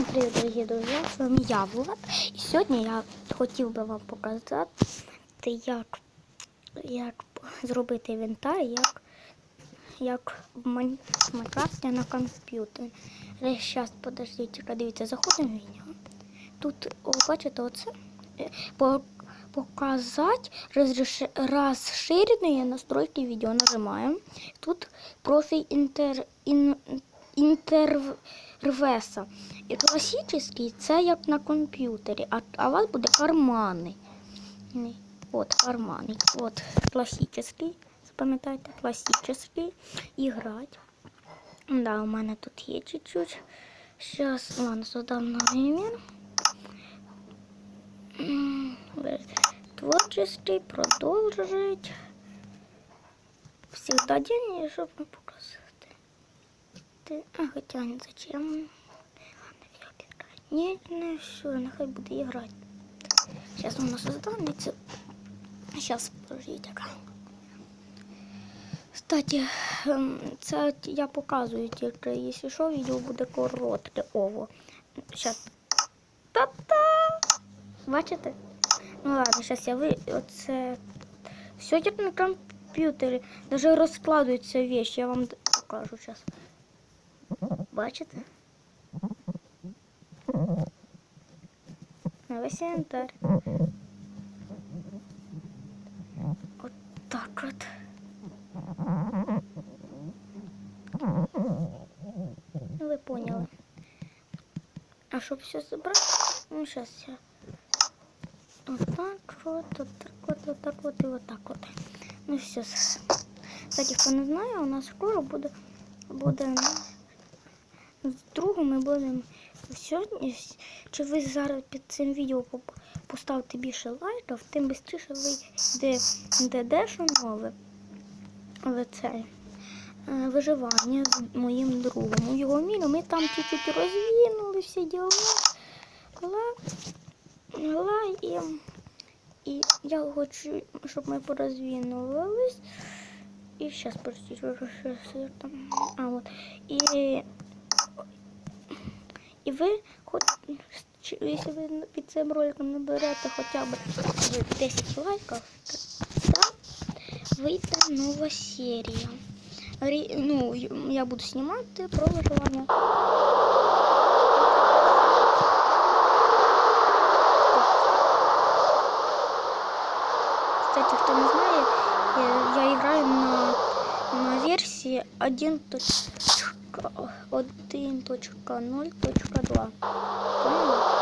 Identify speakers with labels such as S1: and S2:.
S1: Всім привіт, дорогі друзі! З вами я, Влад. І сьогодні я хотів би вам показати, як, як зробити інвентар, як, як в Майнкрафті на комп'ютері. Зараз, подождіть, тільки дивіться, заходимо в відео. Тут, о, бачите, оце е, показати розріш... розширені настройки відео. Нажимаємо. Тут профіль інтер... ін інтервеса. І класичний це як на комп'ютері, а, а у вас буде карманний. Ні, От карманний. От класичний. Запам'ятайте, класичний. Іграть. Да, у мене тут є чуть-чуть. Сейчас, ладно, создам новый мир. М, э, Творческий, продолжить. Всегда день, чтобы не показать. Ты, а, хотя не зачем. Нет, не все, нехай буде играть. Сейчас у нас созданится. Сейчас, подождите. Кстати, ем, це я показую тільки, якщо що, відео буде коротке. Ово. Зараз. Та-та! Бачите? Ну ладно, зараз я ви. Оце. Все як на комп'ютері. Даже розкладуються вещи, я вам покажу зараз. Бачите? На весь інвентар. От так от. Ну, ви поняли. А щоб все забрати, ну зараз я. Отак от, отак от, отак от і отак от. Ну все. Кстати, хто не знає, у нас скоро буде, буде з другом ми будемо сьогодні. Чи ви зараз під цим відео поставте більше лайків, тим швидше вийде де дещо нове. Але це е, виживання з моїм другом. У його мірі ми там чуть-чуть розвінули всі діла. Ла, і, і я хочу, щоб ми порозвінулись. І зараз простіть, що що там. А от. І, і ви хоч якщо ви під цим роликом наберете хоча б 10 лайків, вийде нова серія. Рі- Ну, я буду знімати про виживання. Кстати, хто не знає, я, я граю на, на версії 1.0.2. Поняли?